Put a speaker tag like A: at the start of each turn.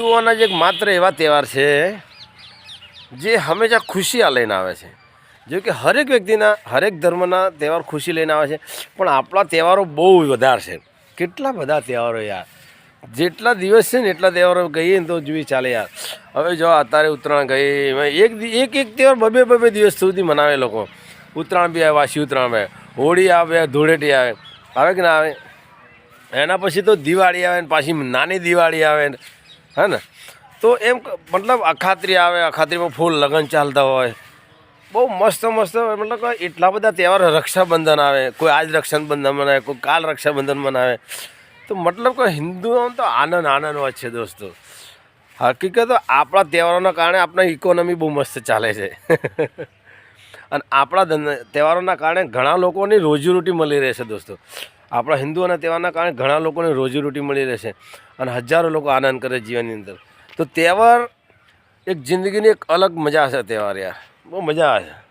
A: હિન્દુઓના જ એક માત્ર એવા તહેવાર છે, જે હંમેશા ખુશી આ લઈને આવે છે. જો કે હરેક વ્યક્તિના, હરેક ધર્મના તહેવાર ખુશી લઈને આવે છે. પણ આપણા તહેવારો બહુ વધારે છે. કેટલા બધા તહેવારો યાર. જેટલા દિવસ છે ને એટલા તહેવારો કહીએ ને તો જોઈએ ચાલે યાર. હવે જો અત્યારે ઉત્તરાયણ ગઈ એક એક એક તહેવાર બબે બબે દિવસ સુધી મનાવે લોકો. ઉત્તરાયણ બી આવે, વાસી ઉત્તરાયણ આવે, હોળી આવે, ધૂળેટી આવે. આવે કે ના આવે? એના પછી તો દિવાળી આવે ને પાછી નાની દિવાળી આવે ને હે ને? તો એમ મતલબ અખાત્રી આવે, અખાત્રીમાં ફૂલ લગ્ન ચાલતા હોય. બહુ મસ્ત મસ્ત, મતલબ એટલા બધા તહેવાર રક્ષાબંધન આવે. કોઈ આજ રક્ષાબંધન મનાવે, કોઈ કાલ રક્ષાબંધન મનાવે. તો મતલબ કે હિન્દુઓ તો આનંદ આનંદ હોય છે દોસ્તો. હકીકત આપણા તહેવારોના કારણે આપણા ઇકોનોમી બહુ મસ્ત ચાલે છે. અને આપણા તહેવારોના કારણે ઘણા લોકોની રોજીરોટી મળી રહેશે દોસ્તો. આપણા હિન્દુઓના તહેવારના કારણે ઘણા લોકોને રોજીરોટી મળી રહેશે અને હજારો લોકો આનંદ કરે જીવનની અંદર. તો તહેવાર એક જિંદગીની એક અલગ મજા છે તહેવાર યાર. બહુ મજા આવે છે.